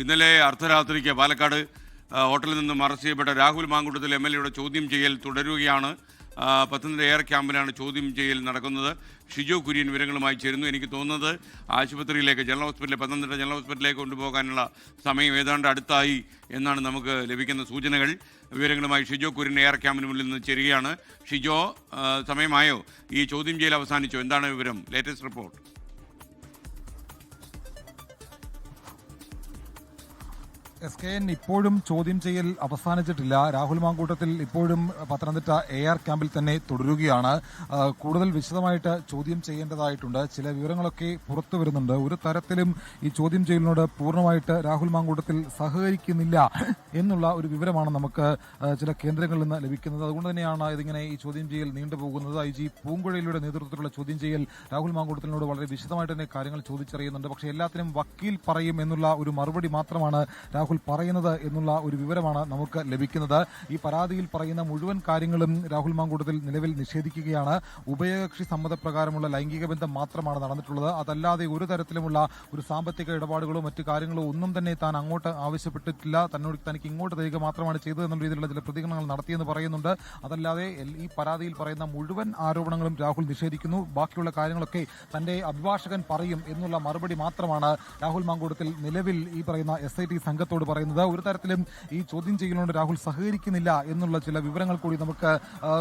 ഇന്നലെ അർദ്ധരാത്രിക്ക് പാലക്കാട് ഹോട്ടലിൽ നിന്നും അറസ്റ്റ് ചെയ്യപ്പെട്ട രാഹുൽ മാങ്കുട്ടത്തിൽ എം എൽ എയുടെ ചോദ്യം ചെയ്യൽ തുടരുകയാണ്. പത്തനംതിട്ട എയർ ക്യാമ്പിലാണ് ചോദ്യം ചെയ്യൽ നടക്കുന്നത്. ഷിജോ കുര്യൻ വിവരങ്ങളുമായി ചേരുന്നു. എനിക്ക് തോന്നുന്നത് ആശുപത്രിയിലേക്ക് ജനറൽ ഹോസ്പിറ്റലിൽ പത്തനംതിട്ട ജനറൽ ഹോസ്പിറ്റലിലേക്ക് കൊണ്ടുപോകാനുള്ള സമയം ഏതാണ്ട് അടുത്തായി എന്നാണ് നമുക്ക് ലഭിക്കുന്ന സൂചനകൾ. വിവരങ്ങളുമായി ഷിജോ കുര്യൻ എയർ ക്യാമ്പിന് മുന്നിൽ നിന്ന് ചേരുകയാണ്. ഷിജോ സമയമായോ? ഈ ചോദ്യം ചെയ്യൽ അവസാനിച്ചോ? എന്താണ് വിവരം? Latest report. S K N ഇപ്പോഴും ചോദ്യം ചെയ്യൽ അവസാനിച്ചിട്ടില്ല. രാഹുൽ മാങ്കൂട്ടത്തിൽ ഇപ്പോഴും പത്തനംതിട്ട എ ആർ ക്യാമ്പിൽ തന്നെ തുടരുകയാണ്. കൂടുതൽ വിശദമായിട്ട് ചോദ്യം ചെയ്യേണ്ടതായിട്ടുണ്ട്. ചില വിവരങ്ങളൊക്കെ പുറത്തു വരുന്നുണ്ട്. ഒരു തരത്തിലും ഈ ചോദ്യം ചെയ്യലിനോട് പൂർണമായിട്ട് രാഹുൽ മാങ്കൂട്ടത്തിൽ സഹകരിക്കുന്നില്ല എന്നുള്ള ഒരു വിവരമാണ് നമുക്ക് ചില കേന്ദ്രങ്ങളിൽ നിന്ന് ലഭിക്കുന്നത്. അതുകൊണ്ട് തന്നെയാണ് ഇതിങ്ങനെ ഈ ചോദ്യം ചെയ്യൽ നീണ്ടുപോകുന്നത് ഐ ജി പൂങ്കുഴയിലൂടെ നേതൃത്വത്തിലുള്ള ചോദ്യം ചെയ്യൽ രാഹുൽ മാങ്കൂട്ടത്തിനോട് വളരെ വിശദമായിട്ട് തന്നെ കാര്യങ്ങൾ ചോദിച്ചറിയുന്നുണ്ട്. പക്ഷേ എല്ലാത്തിനും വക്കീൽ പറയും എന്നുള്ള ഒരു മറുപടി മാത്രമാണ് രാഹുൽ പറയുന്നത് എന്നുള്ള ഒരു വിവരമാണ് നമുക്ക് ലഭിക്കുന്നത്. ഈ പരാതിയിൽ പറയുന്ന മുഴുവൻ കാര്യങ്ങളും രാഹുൽ മാങ്കൂട്ടത്തിൽ നിലവിൽ നിഷേധിക്കുകയാണ്. ഉഭയകക്ഷി സമ്മതപ്രകാരമുള്ള ലൈംഗിക ബന്ധം മാത്രമാണ് നടന്നിട്ടുള്ളത്. അതല്ലാതെ ഒരു തരത്തിലുമുള്ള ഒരു സാമ്പത്തിക ഇടപാടുകളോ മറ്റു കാര്യങ്ങളോ ഒന്നും തന്നെ താൻ അങ്ങോട്ട് ആവശ്യപ്പെട്ടിട്ടില്ല. തന്നോട് തനിക്ക് ഇങ്ങോട്ട് തരിക മാത്രമാണ് ചെയ്തത് എന്നുള്ള രീതിയിലുള്ള ചില പ്രതികരണങ്ങൾ നടത്തിയെന്ന് പറയുന്നുണ്ട്. അതല്ലാതെ ഈ പരാതിയിൽ പറയുന്ന മുഴുവൻ ആരോപണങ്ങളും രാഹുൽ നിഷേധിക്കുന്നു. ബാക്കിയുള്ള കാര്യങ്ങളൊക്കെ തന്റെ അഭിഭാഷകൻ പറയും എന്നുള്ള മറുപടി മാത്രമാണ് രാഹുൽ മാങ്കൂട്ടത്തിൽ നിലവിൽ ഈ പറയുന്ന എസ് ഐ ടി സംഘത്തോട് പറയുന്നത്. ഒരു തരത്തിലും ഈ ചോദ്യം ചെയ്യലിനോട് രാഹുൽ സഹകരിക്കുന്നില്ല എന്നുള്ള ചില വിവരങ്ങൾ കൂടി നമുക്ക്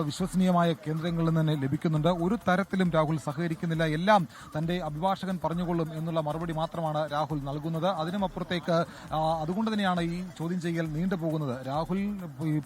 വിശ്വസനീയമായ കേന്ദ്രങ്ങളിൽ നിന്ന് ലഭിക്കുന്നുണ്ട്. ഒരു തരത്തിലും രാഹുൽ സഹകരിക്കുന്നില്ല. എല്ലാം തന്റെ അഭിഭാഷകൻ പറഞ്ഞുകൊള്ളും എന്നുള്ള മറുപടി മാത്രമാണ് രാഹുൽ നൽകുന്നത്. അതിനുമപ്പുറത്തേക്ക് അതുകൊണ്ട് തന്നെയാണ് ഈ ചോദ്യം ചെയ്യൽ നീണ്ടുപോകുന്നത് രാഹുൽ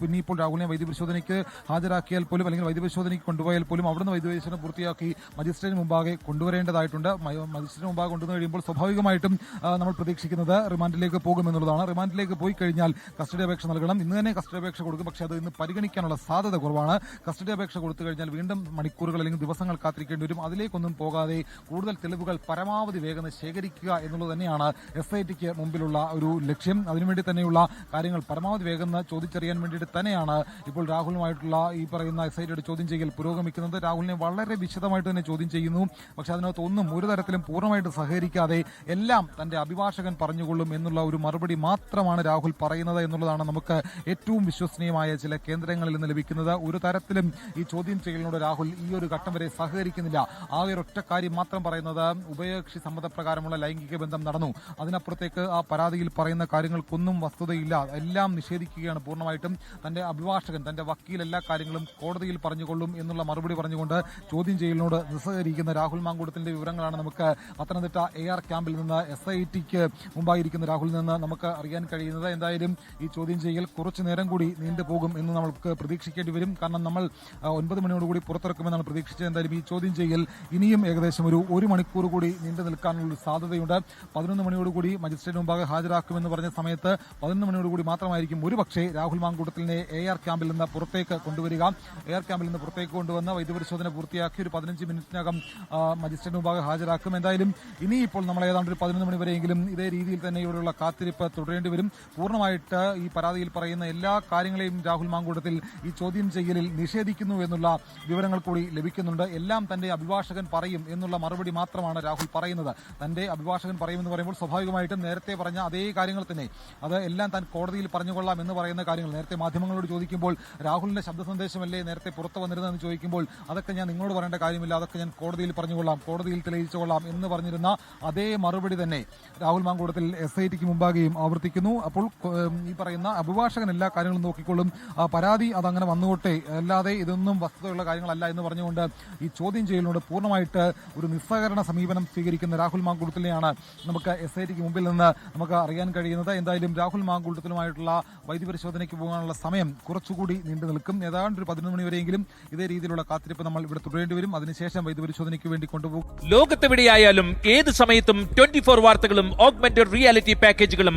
പിന്നെ ഇപ്പോൾ രാഹുലിനെ വൈദ്യപരിശോധനയ്ക്ക് ഹാജരാക്കിയാൽ പോലും അല്ലെങ്കിൽ വൈദ്യപരിശോധനയ്ക്ക് കൊണ്ടുപോയാൽ പോലും അവിടുന്ന് വൈദ്യപരിശോധന പൂർത്തിയാക്കി മജിസ്ട്രേറ്റിന് മുമ്പാകെ കൊണ്ടുവരേണ്ടതായിട്ടുണ്ട്. മജിസ്ട്രേറ്റ് മുമ്പാകെ കൊണ്ടുവന്നു കഴിയുമ്പോൾ സ്വാഭാവികമായിട്ടും നമ്മൾ പ്രതീക്ഷിക്കുന്നത് റിമാൻഡിലേക്ക് പോകുമെന്നുള്ളതാണ്. റിമാൻഡിലേക്ക് പോയി കഴിഞ്ഞാൽ കസ്റ്റഡി അപേക്ഷ നൽകണം. ഇന്ന് തന്നെ കസ്റ്റഡി അപേക്ഷ കൊടുക്കും. പക്ഷേ അത് ഇന്ന് പരിഗണിക്കാനുള്ള സാധ്യത കുറവാണ്. കസ്റ്റഡി അപേക്ഷ കൊടുത്തു കഴിഞ്ഞാൽ വീണ്ടും മണിക്കൂറുകൾ അല്ലെങ്കിൽ ദിവസങ്ങൾ കാത്തിരിക്കേണ്ടി വരും. അതിലേക്കൊന്നും പോകാതെ കൂടുതൽ തെളിവുകൾ പരമാവധി വേഗം ശേഖരിക്കുക എന്നുള്ളത് തന്നെയാണ് എസ് ഐ ടിക്ക് മുമ്പിലുള്ള ഒരു ലക്ഷ്യം. അതിനുവേണ്ടി തന്നെയുള്ള കാര്യങ്ങൾ പരമാവധി വേഗം ചോദിച്ചറിയാൻ വേണ്ടിയിട്ട് തന്നെയാണ് ഇപ്പോൾ രാഹുലുമായിട്ടുള്ള ഈ പറയുന്ന എസ് ഐ ടിയുടെ ചോദ്യം ചെയ്യൽ പുരോഗമിക്കുന്നത്. രാഹുലിനെ വളരെ വിശദമായിട്ട് തന്നെ ചോദ്യം ചെയ്യുന്നു. പക്ഷെ അതിനകത്ത് ഒന്നും ഒരു തരത്തിലും പൂർണമായിട്ട് സഹകരിക്കാതെ എല്ലാം തന്റെ അഭിഭാഷകൻ പറഞ്ഞുകൊള്ളും എന്നുള്ള ഒരു മറുപടി മാത്രമാണ് രാഹുൽ പറയുന്നത് എന്നുള്ളതാണ് നമുക്ക് ഏറ്റവും വിശ്വസനീയമായ ചില കേന്ദ്രങ്ങളിൽ നിന്ന് ലഭിക്കുന്നത്. ഒരു തരത്തിലും ഈ ചോദ്യം ചെയ്യലിനോട് രാഹുൽ ഈ ഒരു ഘട്ടം വരെ സഹകരിക്കുന്നില്ല. ആ ഒരു ഒറ്റ കാര്യം മാത്രം പറയുന്നത് ഉഭയകക്ഷി സമ്മതപ്രകാരമുള്ള ലൈംഗിക ബന്ധം നടന്നു. അതിനപ്പുറത്തേക്ക് ആ പരാതിയിൽ പറയുന്ന കാര്യങ്ങൾക്കൊന്നും വസ്തുതയില്ല. എല്ലാം നിഷേധിക്കുകയാണ് പൂർണമായിട്ടും. തന്റെ അഭിഭാഷകൻ തന്റെ വക്കീൽ എല്ലാ കാര്യങ്ങളും കോടതിയിൽ പറഞ്ഞുകൊള്ളും എന്നുള്ള മറുപടി പറഞ്ഞുകൊണ്ട് ചോദ്യം ചെയ്യലിനോട് നിസ്സഹകരിക്കുന്ന രാഹുൽ മാങ്കൂടത്തിന്റെ വിവരങ്ങളാണ് നമുക്ക് പത്തനംതിട്ട എ ആർ ക്യാമ്പിൽ നിന്ന് എസ് ഐ ടിക്ക് മുമ്പായിരിക്കുന്ന രാഹുലിൽ നിന്ന് നമുക്ക് അറിയാൻ കഴിയുന്നത്. എന്തായാലും ഈ ചോദ്യം ചെയ്യൽ കുറച്ചു നേരം കൂടി നീണ്ടുപോകും എന്ന് നമുക്ക് പ്രതീക്ഷിക്കേണ്ടി വരും. കാരണം നമ്മൾ ഒൻപത് മണിയോടുകൂടി പുറത്തിറക്കുമെന്നാണ് പ്രതീക്ഷിച്ചത്. എന്തായാലും ഈ ചോദ്യം ചെയ്യൽ ഇനിയും ഏകദേശം ഒരു ഒരു മണിക്കൂർ കൂടി നീണ്ടു നിൽക്കാനുള്ള സാധ്യതയുണ്ട്. പതിനൊന്ന് മണിയോടുകൂടി മജിസ്ട്രേറ്റ് മുമ്പാകെ ഹാജരാക്കുമെന്ന് പറഞ്ഞ സമയത്ത് പതിനൊന്ന് മണിയോടുകൂടി മാത്രമായിരിക്കും ഒരുപക്ഷെ രാഹുൽ മാങ്കൂട്ടത്തിനെ എ ആർ ക്യാമ്പിൽ നിന്ന് പുറത്തേക്ക് കൊണ്ടുവരിക. എ ആർ ക്യാമ്പിൽ നിന്ന് പുറത്തേക്ക് കൊണ്ടുവന്ന് വൈദ്യപരിശോധന പൂർത്തിയാക്കി ഒരു പതിനഞ്ച് മിനിറ്റിനകം മജിസ്ട്രേറ്റ് മുമ്പാകെ ഹാജരാക്കും. എന്തായാലും ഇനിയിപ്പോൾ നമ്മൾ ഏതാണ്ട് ഒരു പതിനൊന്ന് മണി വരെയെങ്കിലും ഇതേ രീതിയിൽ തന്നെ ഇവിടെയുള്ള കാത്തിരിപ്പ് തുടരേണ്ടി വരും പൂർണമായിട്ട് ഈ പരാതിയിൽ പറയുന്ന എല്ലാ കാര്യങ്ങളെയും രാഹുൽ മാങ്കൂട്ടത്തിൽ ഈ ചോദ്യം ചെയ്യലിൽ നിഷേധിക്കുന്നു എന്നുള്ള വിവരങ്ങൾ കൂടി ലഭിക്കുന്നുണ്ട്. എല്ലാം തന്റെ അഭിഭാഷകൻ പറയും എന്നുള്ള മറുപടി മാത്രമാണ് രാഹുൽ പറയുന്നത്. തന്റെ അഭിഭാഷകൻ പറയുമെന്ന് പറയുമ്പോൾ സ്വാഭാവികമായിട്ടും നേരത്തെ പറഞ്ഞ അതേ കാര്യങ്ങൾ തന്നെ. അത് എല്ലാം താൻ കോടതിയിൽ പറഞ്ഞുകൊള്ളാം എന്ന് പറയുന്ന കാര്യങ്ങൾ. നേരത്തെ മാധ്യമങ്ങളോട് ചോദിക്കുമ്പോൾ രാഹുലിന്റെ ശബ്ദ സന്ദേശമല്ലേ നേരത്തെ പുറത്തു വന്നിരുന്നതെന്ന് ചോദിക്കുമ്പോൾ അതൊക്കെ ഞാൻ നിങ്ങളോട് പറയേണ്ട കാര്യമില്ല. അതൊക്കെ ഞാൻ കോടതിയിൽ പറഞ്ഞുകൊള്ളാം കോടതിയിൽ തെളിയിച്ചുകൊള്ളാം എന്ന് പറഞ്ഞിരുന്ന അതേ മറുപടി തന്നെ രാഹുൽ മാങ്കൂടത്തിൽ എസ് ഐ ടിക്ക് മുമ്പാകെയും ആവർത്തിക്കുന്നു അപ്പോൾ ഈ പറയുന്ന അഭിഭാഷകൻ എല്ലാ കാര്യങ്ങളും നോക്കിക്കൊള്ളും. പരാതി അതങ്ങനെ വന്നുകൊട്ടെ അല്ലാതെ ഇതൊന്നും വസ്തുതയുള്ള കാര്യങ്ങളല്ല എന്ന് പറഞ്ഞുകൊണ്ട് ഈ ചോദ്യം ചെയ്യലിനോട് പൂർണമായിട്ട് ഒരു നിസ്സഹകരണ സമീപനം സ്വീകരിക്കുന്ന രാഹുൽ മാങ്കൂട്ടത്തിനെയാണ് നമുക്ക് എസ് ഐ ടിക്ക് മുമ്പിൽ നിന്ന് നമുക്ക് അറിയാൻ കഴിയുന്നത്. എന്തായാലും രാഹുൽ മാങ്കൂട്ടത്തിലുമായിട്ടുള്ള വൈദ്യപരിശോധനയ്ക്ക് പോകാനുള്ള സമയം കുറച്ചുകൂടി നീണ്ടു നിൽക്കും. ഏതാണ്ട് ഒരു പതിനൊന്ന് മണിവരെയെങ്കിലും ഇതേ രീതിയിലുള്ള കാത്തിരിപ്പ് നമ്മൾ ഇവിടെ തുടരേണ്ടി വരും. അതിനുശേഷം വൈദ്യപരിശോധനയ്ക്ക് വേണ്ടി കൊണ്ടുപോകും. ലോകത്തെവിടെയായാലും ഏത് സമയത്തും ട്വന്റി ഫോർ വാർത്തകളും ഓഗ്മെന്റഡ് റിയാലിറ്റി പാക്കേജുകളും